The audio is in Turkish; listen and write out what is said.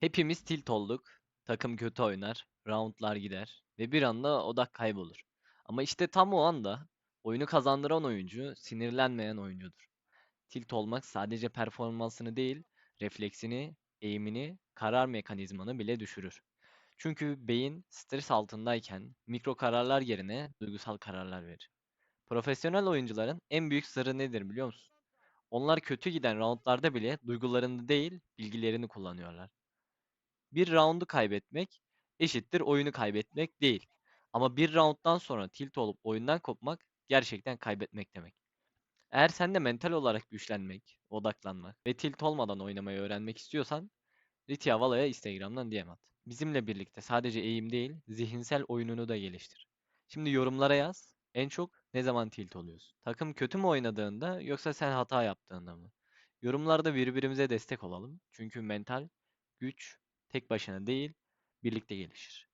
Hepimiz tilt olduk. Takım kötü oynar, roundlar gider ve bir anda odak kaybolur. Ama işte tam o anda oyunu kazandıran oyuncu sinirlenmeyen oyuncudur. Tilt olmak sadece performansını değil, refleksini, eğimini, karar mekanizmanı bile düşürür. Çünkü beyin stres altındayken mikro kararlar yerine duygusal kararlar verir. Profesyonel oyuncuların en büyük sırrı nedir biliyor musun? Onlar kötü giden roundlarda bile duygularını değil, bilgilerini kullanıyorlar. Bir roundu kaybetmek eşittir oyunu kaybetmek değil. Ama bir rounddan sonra tilt olup oyundan kopmak gerçekten kaybetmek demek. Eğer sen de mental olarak güçlenmek, odaklanmak ve tilt olmadan oynamayı öğrenmek istiyorsan Ritya Vala'ya Instagram'dan DM at. Bizimle birlikte sadece eğim değil, zihinsel oyununu da geliştir. Şimdi yorumlara yaz. En çok ne zaman tilt oluyorsun? Takım kötü mü oynadığında yoksa sen hata yaptığında mı? Yorumlarda birbirimize destek olalım. Çünkü mental güç tek başına değil, birlikte gelişir.